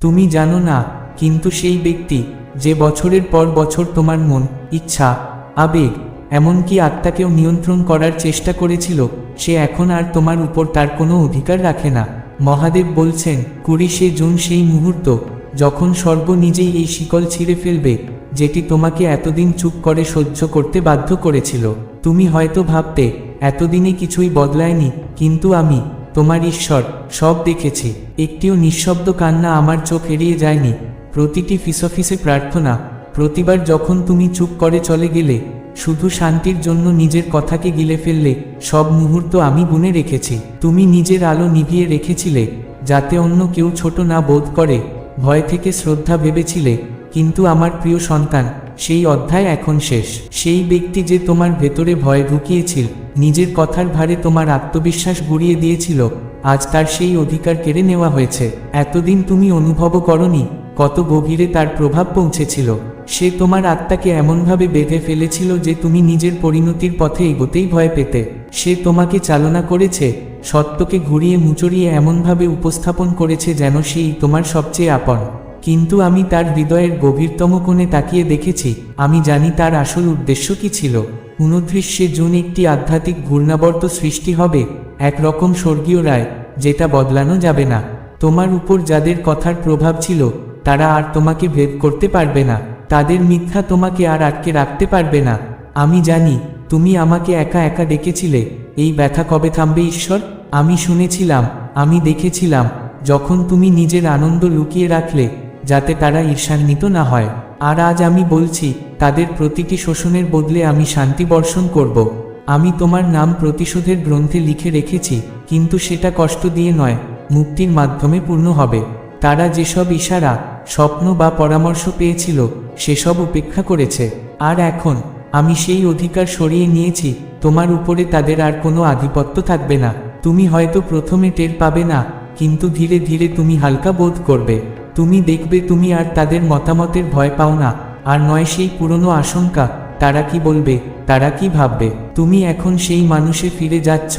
তুমি জানো না, কিন্তু সেই ব্যক্তি, যে বছরের পর বছর তোমার মন, ইচ্ছা, আবেগ, এমনকি আত্মাকেও নিয়ন্ত্রণ করার চেষ্টা করেছিল, সে এখন আর তোমার উপর তার কোনো অধিকার রাখে না। মহাদেব বলছেন, কুড়িশে জুন সেই মুহূর্ত, যখন সর্ব নিজেই এই শিকল ছিঁড়ে ফেলবে, যেটি তোমাকে এতদিন চুপ করে সহ্য করতে বাধ্য করেছিল। তুমি হয়তো ভাবতে, এতদিনে কিছুই বদলায়নি, কিন্তু আমি তোমার ঈশ্বর, সব দেখেছি। একটিও নিঃশব্দ কান্না আমার চোখ এড়িয়ে যায়নি। প্রতিটি ফিসফিসে প্রার্থনা। প্রতিবার যখন তুমি চুপ করে চলে গেলে, শুধু শান্তির জন্য নিজের কথাকে গিলে ফেললে, সব মুহূর্ত আমি গুনে রেখেছি। তুমি নিজের আলো নিভিয়ে রেখেছিলে, যাতে অন্য কেউ ছোট না বোধ করে। ভয় থেকে শ্রদ্ধা ভেবেছিলে, কিন্তু আমার প্রিয় সন্তান সেই অধ্যায় এখন শেষ। সেই ব্যক্তি যে তোমার ভেতরে ভয় ঢুকিয়েছিল, নিজের কথার ভারে তোমার আত্মবিশ্বাস গুড়িয়ে দিয়েছিল, আজ তার সেই অধিকার কেড়ে নেওয়া হয়েছে। এতদিন তুমি অনুভবও করনি, কত গভীরে তার প্রভাব পৌঁছেছিল। সে তোমার আত্মাকে এমনভাবে বেঁধে ফেলেছিল যে তুমি নিজের পরিণতির পথে এগোতেই ভয় পেতে। সে তোমাকে চালনা করেছে, সত্যকে ঘুরিয়ে মুচড়িয়ে এমনভাবে উপস্থাপন করেছে যেন সেই তোমার সবচেয়ে আপন। কিন্তু আমি তার হৃদয়ের গভীরতম কোণে তাকিয়ে দেখেছি। আমি জানি তার আসল উদ্দেশ্য কি ছিল। উনদৃশ্যে জুন একটি আধ্যাত্মিক ঘূর্ণাবর্ত সৃষ্টি হবে একরকম স্বর্গীয় রায়, যেটা বদলানো যাবে না। তোমার উপর যাদের কথার প্রভাব ছিল, তারা আর তোমাকে ভেদ করতে পারবে না। তাদের মিথ্যা তোমাকে আর আটকে রাখতে পারবে না। আমি জানি, তুমি আমাকে একা একা ডেকেছিলে, এই ব্যথা কবে থামবে ঈশ্বর? আমি শুনেছিলাম, আমি দেখেছিলাম, যখন তুমি নিজের আনন্দ লুকিয়ে রাখলে যাতে তারা ঈর্ষান্বিত না হয়। আর আজ আমি বলছি, তাদের প্রতিটি শোষণের বদলে আমি শান্তি বর্ষণ করব। আমি তোমার নাম প্রতিশোধের গ্রন্থে লিখে রেখেছি, কিন্তু সেটা কষ্ট দিয়ে নয়, মুক্তির মাধ্যমে পূর্ণ হবে। তারা যেসব ইশারা, স্বপ্ন বা পরামর্শ পেয়েছিল, সেসব উপেক্ষা করেছে। আর এখন, আমি সেই অধিকার সরিয়ে নিয়েছি, তোমার উপরে তাদের আর কোনো আধিপত্য থাকবে না। তুমি হয়তো প্রথমে টের পাবে না, কিন্তু ধীরে ধীরে তুমি হালকা বোধ করবে। তুমি দেখবে তুমি আর তাদের মতামতের ভয় পাও না। আর নয় সেই পুরনো আশঙ্কা, তারা কি বলবে, তারা কি ভাববে? তুমি এখন সেই মানুষে ফিরে যাচ্ছ,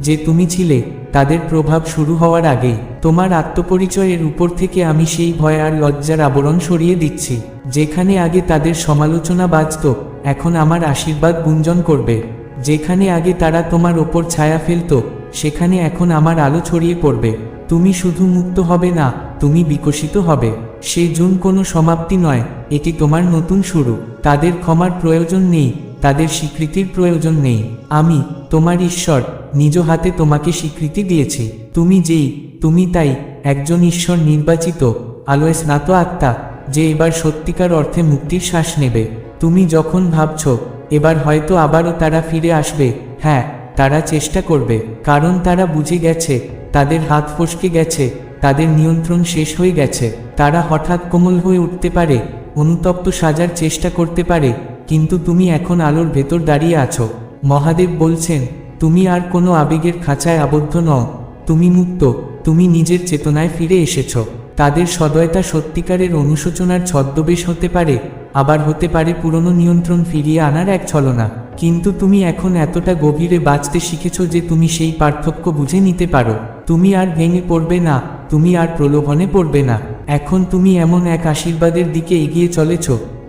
যে তুমি ছিলে, তাদের প্রভাব শুরু হওয়ার আগেই তোমার আত্মপরিচয়ের উপর থেকে আমি সেই ভয় আর লজ্জার আবরণ সরিয়ে দিচ্ছি। যেখানে আগে তাদের সমালোচনা বাজত, এখন আমার আশীর্বাদ গুঞ্জন করবে। যেখানে আগে তারা তোমার ওপর ছায়া ফেলত, সেখানে এখন আমার আলো ছড়িয়ে পড়বে। তুমি শুধু মুক্ত হবে না তুমি বিকশিত হবে। সে জুন কোনো সমাপ্তি নয়, এটি তোমার নতুন শুরু। তাদের ক্ষমার প্রয়োজন নেই, তাদের স্বীকৃতির প্রয়োজন নেই। আমি, তোমার ঈশ্বর, নিজ হাতে তোমাকে স্বীকৃতি দিয়েছি। তুমি যেই, তুমি তাই, একজন ঈশ্বর নির্বাচিত। আলোয় স্নাত আত্মা, যে এবার সত্যিকার অর্থে মুক্তির শ্বাস নেবে। তুমি যখন ভাবছ, এবার হয়তো আবারও তারা ফিরে আসবে। হ্যাঁ তারা চেষ্টা করবে, কারণ তারা বুঝে গেছে, তাদের হাত ফসকে গেছে। তাদের নিয়ন্ত্রণ শেষ হয়ে গেছে। তারা হঠাৎ কোমল হয়ে উঠতে পারে, অনুতপ্ত সাজার চেষ্টা করতে পারে, কিন্তু তুমি এখন আলোর ভেতর দাঁড়িয়ে আছো। মহাদেব বলছেন, তুমি আর কোনো আবেগের খাঁচায় আবদ্ধ নও। তুমি মুক্ত, তুমি নিজের চেতনায় ফিরে এসেছ। তাদের সদয়তা সত্যিকারের অনুশোচনার ছদ্মবেশ হতে পারে, আবার হতে পারে পুরনো নিয়ন্ত্রণ ফিরিয়ে আনার এক ছলনা। কিন্তু তুমি এখন এতটা গভীরে বাঁচতে শিখেছ যে তুমি সেই পার্থক্য বুঝে নিতে পারো। তুমি আর ভেঙে পড়বে না তুমি আর প্রলোভনে পড়বে না। এখন তুমি এমন এক আশীর্বাদের দিকে এগিয়ে চলেছ,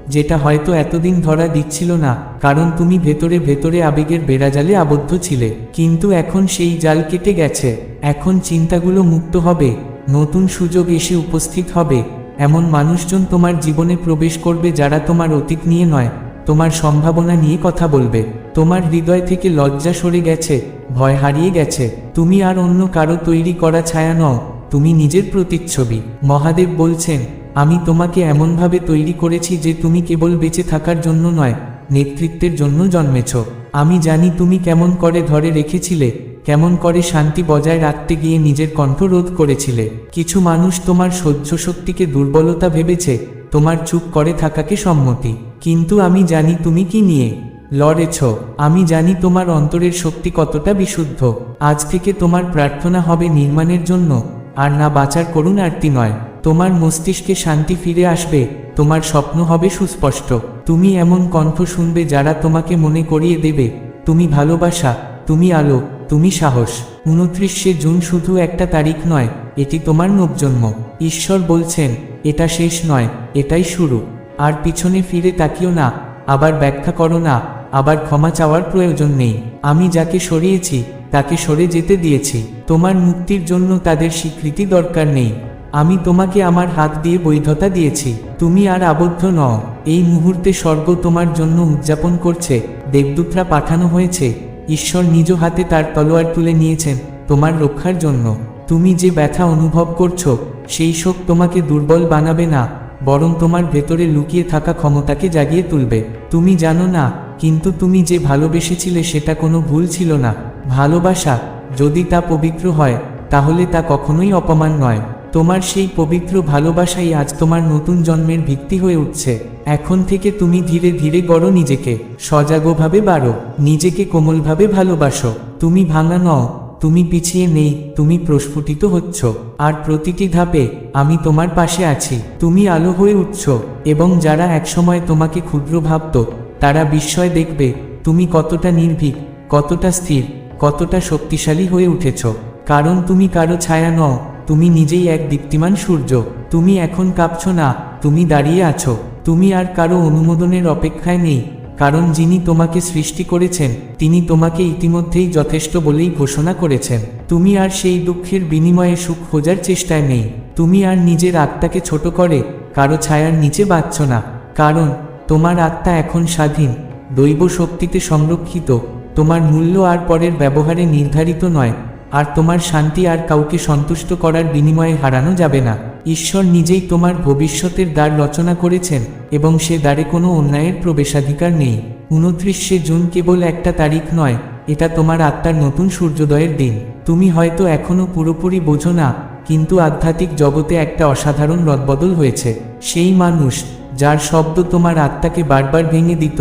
যেটা হয়তো এতদিন ধরা দিচ্ছিল না, কারণ তুমি ভেতরে ভেতরে আবেগের বেড়াজালে আবদ্ধ ছিলে। কিন্তু এখন সেই জাল কেটে গেছে, এখন চিন্তাগুলো মুক্ত হবে, নতুন সুযোগ এসে উপস্থিত হবে। এমন মানুষজন তোমার জীবনে প্রবেশ করবে যারা তোমার অতীত নিয়ে নয়, তোমার সম্ভাবনা নিয়ে কথা বলবে। তোমার হৃদয় থেকে লজ্জা সরে গেছে, ভয় হারিয়ে গেছে। তুমি আর অন্য কারও তৈরি করা ছায়া নও তুমি নিজের প্রতিচ্ছবি। মহাদেব বলছেন, আমি তোমাকে এমনভাবে তৈরি করেছি যে তুমি কেবল বেঁচে থাকার জন্য নয়, নেতৃত্বের জন্য জন্মেছ। আমি জানি তুমি কেমন করে ধরে রেখেছিলে, কেমন করে শান্তি বজায় রাখতে গিয়ে নিজের কণ্ঠ রোধ করেছিলে। কিছু মানুষ তোমার সহ্য শক্তিকে দুর্বলতা ভেবেছে, তোমার চুপ করে থাকাকে সম্মতি। কিন্তু আমি জানি তুমি কি নিয়ে লড়েছ। আমি জানি তোমার অন্তরের শক্তি কতটা বিশুদ্ধ। আজ থেকে তোমার প্রার্থনা হবে নির্মাণের জন্য। আর না বাঁচার করুণ আরতি নয়। তোমার মস্তিষ্কে শান্তি ফিরে আসবে, তোমার স্বপ্ন হবে সুস্পষ্ট। তুমি এমন কণ্ঠ শুনবে যারা তোমাকে মনে করিয়ে দেবে। তুমি ভালোবাসা, তুমি আলো, তুমি সাহস। উনত্রিশে জুন শুধু একটা তারিখ নয়, এটি তোমার নবজন্ম। ঈশ্বর বলছেন, এটা শেষ নয়, এটাই শুরু। আর পিছনে ফিরে তাকিও না, আবার ব্যাখ্যা করো না, আবার ক্ষমা চাওয়ার প্রয়োজন নেই। আমি যাকে সরিয়েছি তাকে সরে যেতে দিয়েছি। তোমার মুক্তির জন্য তাদের স্বীকৃতি দরকার নেই। আমি তোমাকে আমার হাত দিয়ে বৈধতা দিয়েছি। তুমি আর আবদ্ধ নও। এই মুহূর্তে স্বর্গ তোমার জন্য উদযাপন করছে। দেবদূতরা পাঠানো হয়েছে। ঈশ্বর নিজ হাতে তার তলোয়ার তুলে নিয়েছেন তোমার রক্ষার জন্য। তুমি যে ব্যথা অনুভব করছ, সেই শোক তোমাকে দুর্বল বানাবে না, বরং তোমার ভেতরে লুকিয়ে থাকা ক্ষমতাকে জাগিয়ে তুলবে। তুমি জানো না, কিন্তু তুমি যে ভালোবেসেছিলে সেটা কোনো ভুল ছিল না। ভালোবাসা, যদি তা পবিত্র হয়, তাহলে তা কখনোই অপমান নয়। তোমার সেই পবিত্র ভালোবাসাই আজ তোমার নতুন জন্মের ভিত্তি হয়ে উঠছে। এখন থেকে তুমি ধীরে ধীরে গড়ো নিজেকে। সজাগভাবে বাড়ো। নিজেকে কোমলভাবে ভালোবাসো। তুমি ভাঙা নও। তুমি পিছিয়ে নেই। তুমি প্রস্ফুটিত হচ্ছ। আর প্রতিটি ধাপে আমি তোমার পাশে আছি। তুমি আলো হয়ে উঠছ। এবং যারা একসময় তোমাকে ক্ষুদ্র ভাবত, তারা বিস্ময় দেখবে, তুমি কতটা নির্ভীক, কতটা স্থির। কতটা শক্তিশালী হয়ে উঠেছ। কারণ তুমি কারও ছায়া নও, তুমি নিজেই এক দীপ্তিমান সূর্য। তুমি এখন কাঁপছ না, তুমি দাঁড়িয়ে আছো। তুমি আর কারও অনুমোদনের অপেক্ষায় নেই, কারণ যিনি তোমাকে সৃষ্টি করেছেন, তিনি তোমাকে ইতিমধ্যেই যথেষ্ট বলেই ঘোষণা করেছেন। তুমি আর সেই দুঃখের বিনিময়ে সুখ খোঁজার চেষ্টায় নেই। তুমি আর নিজের আত্মাকে ছোট করে, কারও ছায়ার নিচে বাঁচছ না। কারণ, তোমার আত্মা এখন স্বাধীন দৈব শক্তিতে সংরক্ষিত। তোমার মূল্য আর পরের ব্যবহারে নির্ধারিত নয়, আর তোমার শান্তি আর কাউকে সন্তুষ্ট করার বিনিময়ে হারানো যাবে না। ঈশ্বর নিজেই তোমার ভবিষ্যতের দ্বার রচনা করেছেন, এবং সে দ্বারে কোনো অন্যায়ের প্রবেশাধিকার নেই। উনত্রিশে জুন কেবল একটা তারিখ নয়, এটা তোমার আত্মার নতুন সূর্যোদয়ের দিন। তুমি হয়তো এখনও পুরোপুরি বোঝো না, কিন্তু আধ্যাত্মিক জগতে একটা অসাধারণ রদবদল হয়েছে। সেই মানুষ, যার শব্দ তোমার আত্মাকে বারবার ভেঙে দিত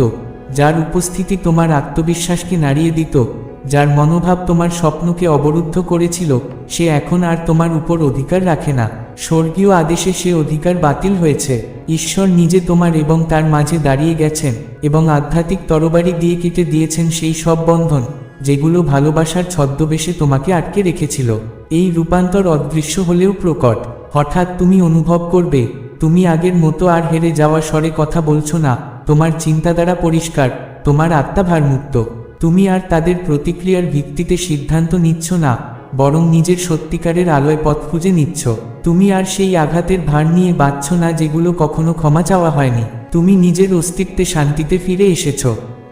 যার উপস্থিতি তোমার আত্মবিশ্বাসকে নাড়িয়ে দিত, যার মনোভাব তোমার স্বপ্নকে অবরুদ্ধ করেছিল, সে এখন আর তোমার উপর অধিকার রাখে না। স্বর্গীয় আদেশে সে অধিকার বাতিল হয়েছে। ঈশ্বর নিজে তোমার এবং তার মাঝে দাঁড়িয়ে গেছেন এবং আধ্যাত্মিক তরবারি দিয়ে কেটে দিয়েছেন সেই সব বন্ধন, যেগুলো ভালোবাসার ছদ্মবেশে তোমাকে আটকে রেখেছিল। এই রূপান্তর অদৃশ্য হলেও প্রকট। হঠাৎ তুমি অনুভব করবে তুমি আগের মতো আর হেরে যাওয়া স্বরে কথা বলছো না, তোমার চিন্তাধারা পরিষ্কার, তোমার আত্মা ভারমুক্ত। তুমি আর তাদের প্রতিক্রিয়ার ভিত্তিতে সিদ্ধান্ত নিচ্ছ না, বরং নিজের সত্যিকারের আলোয় পথ খুঁজে নিচ্ছ। তুমি আর সেই আঘাতের ভার নিয়ে বাঁচছ না যেগুলো কখনো ক্ষমা চাওয়া হয়নি। তুমি নিজের অস্তিত্বে শান্তিতে ফিরে এসেছ।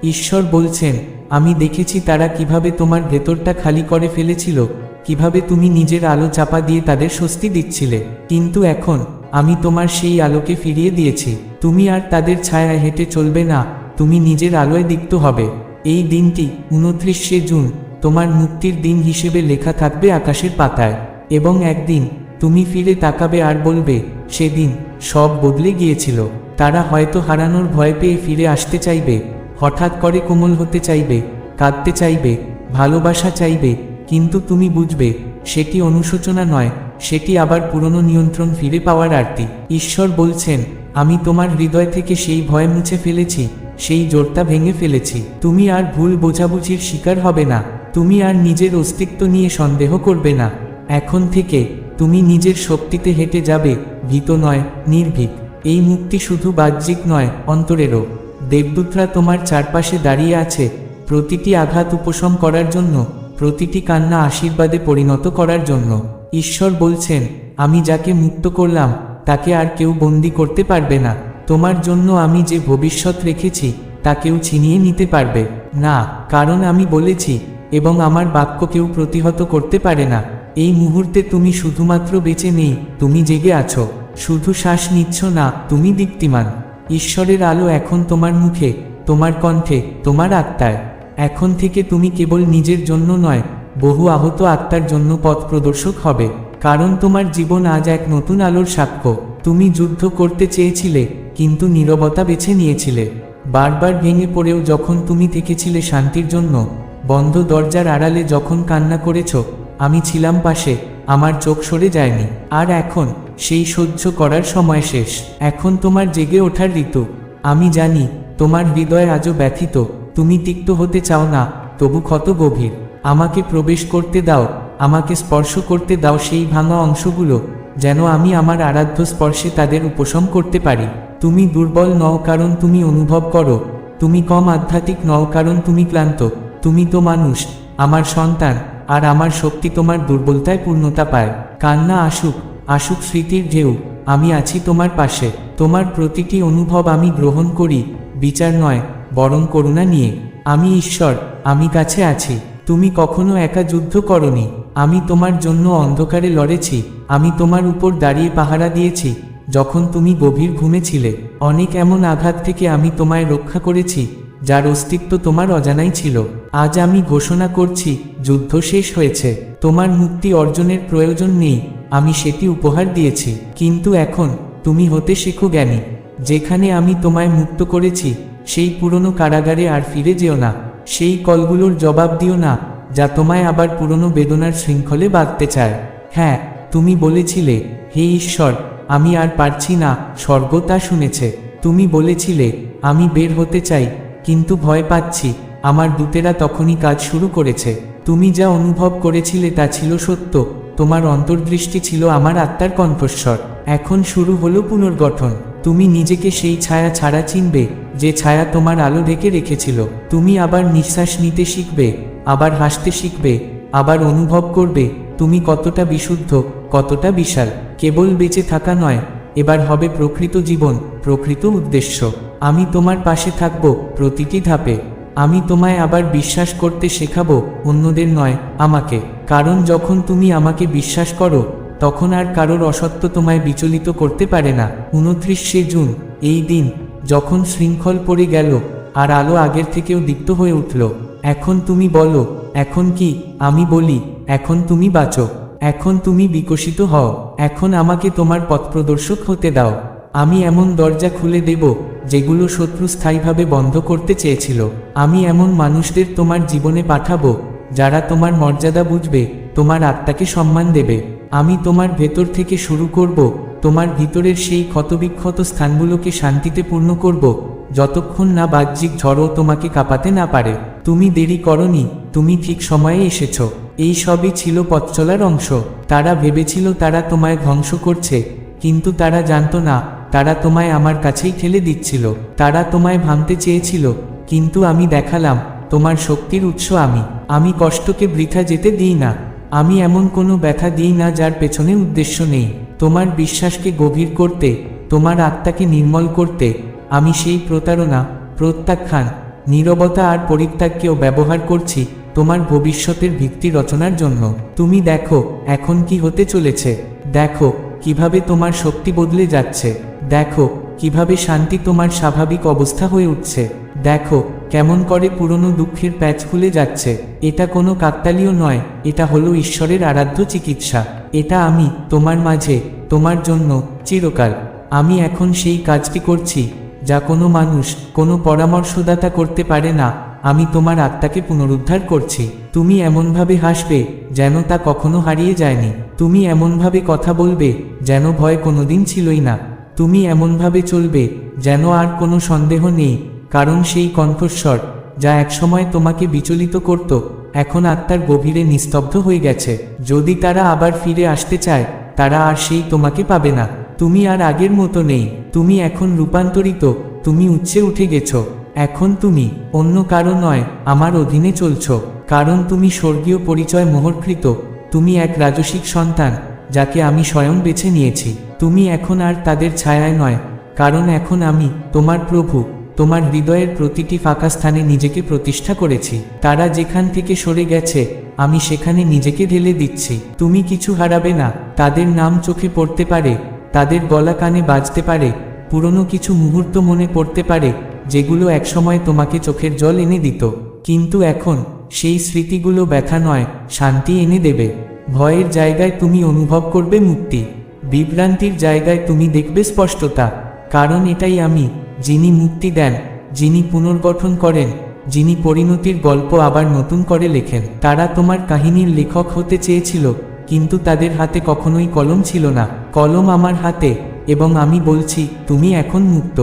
ঈশ্বর বলছেন, আমি দেখেছি তারা কীভাবে তোমার ভেতরটা খালি করে ফেলেছিল, কীভাবে তুমি নিজের আলো চাপা দিয়ে তাদের স্বস্তি দিচ্ছিলে। কিন্তু এখন আমি তোমার সেই আলোকে ফিরিয়ে দিয়েছি। তুমি আর তাদের ছায়া হেঁটে চলবে না, তুমি নিজের আলোয় দীপ্ত হবে। এই দিনটি উনত্রিশে জুন, তোমার মুক্তির দিন হিসেবে লেখা থাকবে আকাশের পাতায়। এবং একদিন, তুমি ফিরে তাকাবে আর বলবে, সেদিন সব বদলে গিয়েছিল। তারা হয়তো হারানোর ভয় পেয়ে ফিরে আসতে চাইবে। হঠাৎ করে কোমল হতে চাইবে, কাঁদতে চাইবে, ভালোবাসা চাইবে, কিন্তু তুমি বুঝবে, সেটি অনুশোচনা নয়। সেটি আবার পুরনো নিয়ন্ত্রণ ফিরে পাওয়ার আরতি। ঈশ্বর বলছেন, আমি তোমার হৃদয় থেকে সেই ভয় মুছে ফেলেছি, সেই জোরটা ভেঙে ফেলেছি। তুমি আর ভুল বোঝাবুঝির শিকার হবে না। তুমি আর নিজের অস্তিত্ব নিয়ে সন্দেহ করবে না। এখন থেকে তুমি নিজের শক্তিতে হেঁটে যাবে, ভীত নয়, নির্ভীক। এই মুক্তি শুধু বাহ্যিক নয়, অন্তরেরও। দেবদূতরা তোমার চারপাশে দাঁড়িয়ে আছে, প্রতিটি আঘাত উপশম করার জন্য, প্রতিটি কান্না আশীর্বাদে পরিণত করার জন্য। ঈশ্বর বলছেন, আমি যাকে মুক্ত করলাম, তাকে আর কেউ বন্দি করতে পারবে না। তোমার জন্য আমি যে ভবিষ্যৎ রেখেছি, তা কেউ ছিনিয়ে নিতে পারবে। না, কারণ আমি বলেছি, এবং আমার বাক্য কেউ প্রতিহত করতে পারে না। এই মুহূর্তে তুমি শুধুমাত্র বেঁচে নেই, তুমি জেগে আছো। শুধু শ্বাস নিচ্ছ না, তুমি দীপ্তিমান। ঈশ্বরের আলো এখন তোমার মুখে, তোমার কণ্ঠে, তোমার আত্মায়। এখন থেকে তুমি কেবল নিজের জন্য নয় বহু আহত আত্মার জন্য পথ প্রদর্শক হবে। কারণ তোমার জীবন আজ এক নতুন আলোর সাক্ষ্য। তুমি যুদ্ধ করতে চেয়েছিলে, কিন্তু নীরবতা বেছে নিয়েছিলে। বারবার ভেঙে পড়েও যখন তুমি থেকেছিলে শান্তির জন্য, বন্ধ দরজার আড়ালে যখন কান্না করেছ, আমি ছিলাম পাশে, আমার চোখ সরে যায়নি। আর এখন, সেই সহ্য করার সময় শেষ। এখন তোমার জেগে ওঠার ঋতু। আমি জানি, তোমার হৃদয় আজও ব্যথিত। তুমি তিক্ত হতে চাও না, তবু ক্ষত গভীর। আমাকে প্রবেশ করতে দাও, আমাকে স্পর্শ করতে দাও সেই ভাঙা অংশগুলো, যেন আমি আমার আরাধ্য স্পর্শে তাদের উপশম করতে পারি। তুমি দুর্বল নও কারণ তুমি অনুভব করো, তুমি কম আধ্যাত্মিক নও কারণ তুমি ক্লান্ত, তুমি তো মানুষ, আমার সন্তান, আর আমার শক্তি তোমার দুর্বলতায় পূর্ণতা পায়। কান্না আসুক আসুক স্মৃতির ঢেউ, আমি আছি তোমার পাশে, তোমার প্রতিটি অনুভব আমি গ্রহণ করি, বিচার নয়, বরং করুণা নিয়ে। আমি ঈশ্বর, আমি কাছে আছি। তুমি কখনো একা যুদ্ধ করনি, আমি তোমার জন্য অন্ধকারে লড়েছি, আমি তোমার উপর দাঁড়িয়ে পাহারা দিয়েছি, যখন তুমি গভীর ঘুমেছিলে অনেক এমন আঘাত থেকে আমি তোমায় রক্ষা করেছি, যার অস্তিত্ব তোমার অজানাই ছিল। আজ আমি ঘোষণা করছি, যুদ্ধ শেষ হয়েছে, তোমার মুক্তি অর্জনের প্রয়োজন নেই, আমি সেটি উপহার দিয়েছি, কিন্তু এখন, তুমি হতে শেখো জ্ঞানী, যেখানে আমি তোমায় মুক্ত করেছি, সেই পুরনো কারাগারে আর ফিরে যেও না। সেই কলগুলোর জবাব দিও না, যা তোমায় আবার পুরনো বেদনার শৃঙ্খলে বাঁধতে চায়। হ্যাঁ তুমি বলেছিলে, হে ঈশ্বর, আমি আর পারছি না, স্বর্গ তা শুনেছে। তুমি বলেছিলে, আমি বের হতে চাই, কিন্তু ভয় পাচ্ছি, আমার দূতেরা তখনই কাজ শুরু করেছে। তুমি যা অনুভব করেছিলে তা ছিল সত্য, তোমার অন্তর্দৃষ্টি ছিল আমার আত্মার কণ্ঠস্বর। এখন শুরু হলো পুনর্গঠন। তুমি নিজেকে সেই ছায়া ছাড়া চিনবে, যে ছায়া তোমার আলো ঢেকে রেখেছিল। তুমি আবার নিঃশ্বাস নিতে শিখবে, আবার হাসতে শিখবে, আবার অনুভব করবে, তুমি কতটা বিশুদ্ধ, কতটা বিশাল। কেবল বেঁচে থাকা নয়, এবার হবে প্রকৃত জীবন, প্রকৃত উদ্দেশ্য। আমি তোমার পাশে থাকব প্রতিটি ধাপে। আমি তোমায় আবার বিশ্বাস করতে শেখাবো, অন্যদের নয়, আমাকে। কারণ যখন তুমি আমাকে বিশ্বাস করো তখন আর কারোর অসত্য তোমায় বিচলিত করতে পারে না। উনত্রিশে জুন, এই দিন, যখন শৃঙ্খল পড়ে গেল, আর আলো আগের থেকেও দীপ্ত হয়ে উঠল। এখন তুমি বলো, এখন কি, আমি বলি, এখন তুমি বাঁচো, এখন তুমি বিকশিত হও, এখন আমাকে তোমার পথপ্রদর্শক হতে দাও। আমি এমন দরজা খুলে দেব, যেগুলো শত্রু স্থায়ীভাবে বন্ধ করতে চেয়েছিল। আমি এমন মানুষদের তোমার জীবনে পাঠাবো, যারা তোমার মর্যাদা বুঝবে, তোমার আত্মাকে সম্মান দেবে। আমি তোমার ভেতর থেকে শুরু করব, তোমার ভিতরের সেই ক্ষতবিক্ষত স্থানগুলোকে শান্তিতে পূর্ণ করব, যতক্ষণ না বাহ্যিক ঝড়ও তোমাকে কাঁপাতে না পারে। তুমি দেরি করনি, তুমি ঠিক সময়ে এসেছ। এই সবই ছিল পথচলার অংশ। তারা ভেবেছিল তারা তোমায় ধ্বংস করছে, কিন্তু তারা জানতো না, তারা তোমায় আমার কাছেই ঠেলে দিচ্ছিল। তারা তোমায় ভাঙতে চেয়েছিল, কিন্তু আমি দেখালাম, তোমার শক্তির উৎস আমি। আমি কষ্টকে বৃথা যেতে দিই না। আমি এমন কোনো ব্যথা দিই না যার পেছনে উদ্দেশ্য নেই। তোমার বিশ্বাসকে গভীর করতে, তোমার আত্মাকে নির্মল করতে, আমি সেই প্রতারণা, প্রত্যাখ্যান, নীরবতা আর পরিত্যাগকেও ব্যবহার করছি তোমার ভবিষ্যতের ভিত্তি রচনার জন্য। তুমি দেখো, এখন কি হতে চলেছে। দেখো, কীভাবে তোমার শক্তি বদলে যাচ্ছে। দেখো, কীভাবে শান্তি তোমার স্বাভাবিক অবস্থা হয়ে উঠছে। দেখো কেমন করে পুরনো দুঃখের প্যাচ খুলে যাচ্ছে, এটা কোনো কাকতালীয় নয়, এটা হলো ঈশ্বরের আরাধ্য চিকিৎসা। এটা আমি, তোমার মাঝে, তোমার জন্য, চিরকাল। আমি এখন সেই কাজটি করছি, যা কোনো মানুষ, কোনো পরামর্শদাতা করতে পারে না, আমি তোমার আত্মাকে পুনরুদ্ধার করছি। তুমি এমনভাবে হাসবে, যেন তা কখনো হারিয়ে যায়নি। তুমি এমনভাবে কথা বলবে, যেন ভয় কোনোদিন ছিলই না। তুমি এমনভাবে চলবে, যেন আর কোনো সন্দেহ নেই কারণ সেই কণ্ঠস্বর, যা একসময় তোমাকে বিচলিত করত, এখন আত্মার গভীরে নিস্তব্ধ হয়ে গেছে। যদি তারা আবার ফিরে আসতে চায়, তারা আর সেই তোমাকে পাবে না। তুমি আর আগের মতো নেই। তুমি এখন রূপান্তরিত। তুমি উচ্চে উঠে গেছো। এখন তুমি অন্য কারও নয়, আমার অধীনে চলছ। কারণ তুমি স্বর্গীয় পরিচয় মোহরকৃত। তুমি এক রাজসিক সন্তান, যাকে আমি স্বয়ং বেছে নিয়েছি। তুমি এখন আর তাদের ছায়ায় নয়। কারণ এখন আমি তোমার প্রভু। তোমার হৃদয়ের প্রতিটি ফাঁকা স্থানে নিজেকে প্রতিষ্ঠা করেছি। তারা যেখান থেকে সরে গেছে, আমি সেখানে নিজেকে ঢেলে দিচ্ছি। তুমি কিছু হারাবে না, তাদের নাম চোখে পড়তে পারে, তাদের গলা কানে বাজতে পারে, পুরনো কিছু মুহূর্ত মনে পড়তে পারে, যেগুলো একসময় তোমাকে চোখের জল এনে দিত। কিন্তু এখন, সেই স্মৃতিগুলো ব্যথা নয়, শান্তি এনে দেবে। ভয়ের জায়গায় তুমি অনুভব করবে মুক্তি। বিভ্রান্তির জায়গায় তুমি দেখবে স্পষ্টতা। কারণ এটাই আমি যিনি মুক্তি দেন, যিনি পুনর্গঠন করেন, যিনি পরিণতির গল্প আবার নতুন করে লেখেন। তারা তোমার কাহিনীর লেখক হতে চেয়েছিল, কিন্তু তাদের হাতে কখনোই কলম ছিল না। কলম আমার হাতে, এবং আমি বলছি, তুমি এখন মুক্ত।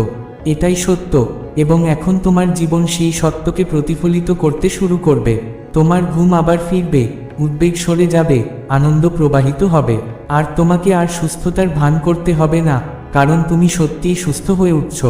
এটাই সত্য, এবং এখন তোমার জীবন সেই সত্যকে প্রতিফলিত করতে শুরু করবে। তোমার ঘুম আবার ফিরবে, উদ্বেগ সরে যাবে, আনন্দ প্রবাহিত হবে। আর তোমাকে আর সুস্থতার ভান করতে হবে না, কারণ তুমি সত্যিই সুস্থ হয়ে উঠছ।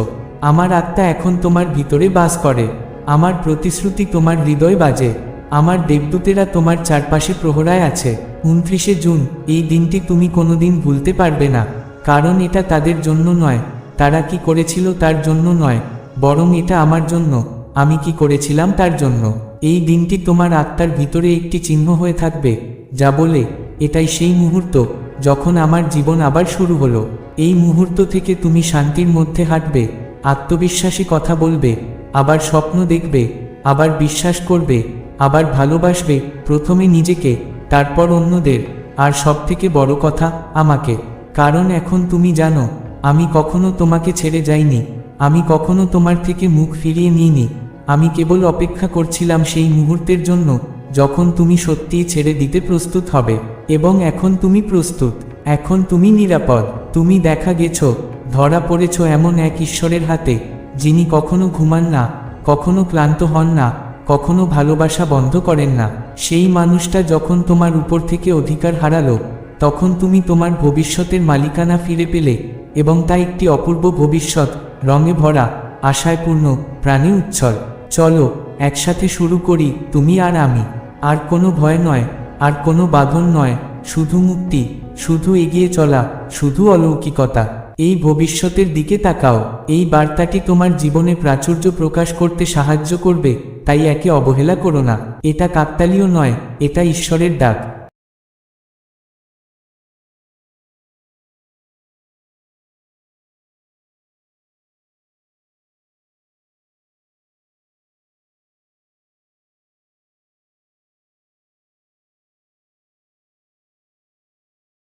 আমার আত্মা এখন তোমার ভিতরে বাস করে। আমার প্রতিশ্রুতি তোমার হৃদয় বাজে। আমার দেবদূতেরা তোমার চারপাশে প্রহরায় আছে। উনত্রিশে জুন, এই দিনটি তুমি কোনোদিন ভুলতে পারবে না। কারণ এটা তাদের জন্য নয়। তারা কি করেছিল তার জন্য নয়। বরং এটা আমার জন্য। আমি কি করেছিলাম তার জন্য। এই দিনটি তোমার আত্মার ভিতরে একটি চিহ্ন হয়ে থাকবে। যা বলে, এটাই সেই মুহূর্ত যখন আমার জীবন আবার শুরু হলো। এই মুহূর্ত থেকে তুমি শান্তির মধ্যে হাঁটবে। আত্মবিশ্বাসী কথা বলবে, আবার স্বপ্ন দেখবে, আবার বিশ্বাস করবে, আবার ভালোবাসবে, প্রথমে নিজেকে, তারপর অন্যদের, আর সবথেকে বড় কথা, আমাকে। কারণ এখন তুমি জানো, আমি কখনো তোমাকে ছেড়ে যাইনি, আমি কখনো তোমার থেকে মুখ ফিরিয়ে নিইনি, আমি কেবল অপেক্ষা করছিলাম সেই মুহূর্তের জন্য, যখন তুমি সত্যিই ছেড়ে দিতে প্রস্তুত হবে। এবং এখন তুমি প্রস্তুত, এখন তুমি নিরাপদ, তুমি দেখা গেছো ধরা পড়েছ এমন এক ঈশ্বরের হাতে, যিনি কখনো ঘুমান না, কখনো ক্লান্ত হন না, কখনো ভালোবাসা বন্ধ করেন না। সেই মানুষটা যখন তোমার উপর থেকে অধিকার হারালো, তখন তুমি তোমার ভবিষ্যতের মালিকানা ফিরে পেলে এবং তা একটি অপূর্ব ভবিষ্যৎ, রঙে ভরা আশায় পূর্ণ প্রাণে উচ্ছল। চলো, একসাথে শুরু করি, তুমি আর আমি। আর কোনো ভয় নয়, আর কোনো বাঁধন নয়, শুধু মুক্তি, শুধু এগিয়ে চলা, শুধু অলৌকিকতা। এই ভবিষ্যতের দিকে তাকাও। এই বার্তাটি তোমার জীবনে প্রাচুর্য প্রকাশ করতে সাহায্য করবে, তাই একে অবহেলা করো না। এটা কাকতালীয় নয়, এটা ঈশ্বরের ডাক।